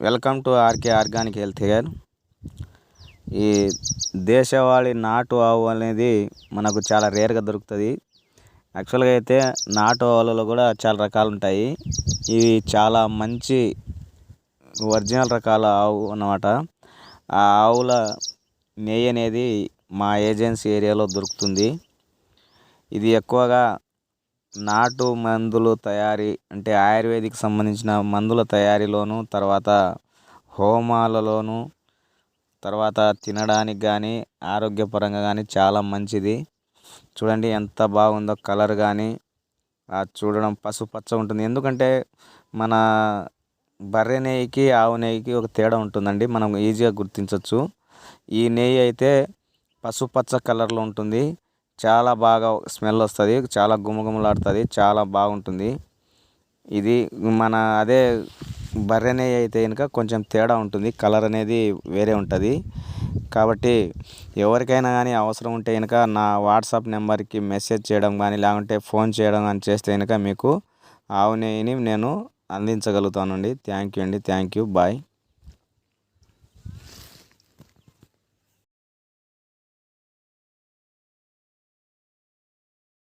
Welcome to RK organic health care. ఈ దేశవాళీ నాటు ఆవు అనేది మనకు చాలా రేర్గా దొరుకుతుంది. యాక్చువల్గా అయితే నాటు ఆవులలో కూడా చాలా రకాలు ఉంటాయి. ఇవి చాలా మంచి ఒరిజినల్ రకాల ఆవు అన్నమాట. ఆ ఆవుల నెయ్యి అనేది మా ఏజెన్సీ ఏరియాలో దొరుకుతుంది. ఇది ఎక్కువగా నాటు మందులు తయారీ అంటే ఆయుర్వేదిక్ సంబంధించిన మందుల తయారీలోను తర్వాత హోమాలలోను తర్వాత తినడానికి కానీ ఆరోగ్యపరంగా కానీ చాలా మంచిది. చూడండి ఎంత బాగుందో కలర్ కానీ చూడడం పసుపచ్చ ఉంటుంది. ఎందుకంటే మన బర్రె నెయ్యికి ఆవు నెయ్యికి ఒక తేడా ఉంటుందండి. మనం ఈజీగా గుర్తించవచ్చు ఈ నెయ్యి అయితే పసుపచ్చ కలర్లో ఉంటుంది. చాలా బాగా స్మెల్ వస్తుంది చాలా గుమగుమలాడుతుంది చాలా బాగుంటుంది. ఇది మన అదే బర్రెనే అయితే కనుక కొంచెం తేడా ఉంటుంది కలర్ అనేది వేరే ఉంటుంది. కాబట్టి ఎవరికైనా కానీ అవసరం ఉంటే కనుక నా వాట్సాప్ నెంబర్కి మెసేజ్ చేయడం కానీ లేకుంటే ఫోన్ చేయడం కానీ చేస్తే కనుక మీకు ఆవు నెయ్యిని నేను అందించగలుగుతానండి. థ్యాంక్ యూ అండి. Thank you. బాయ్.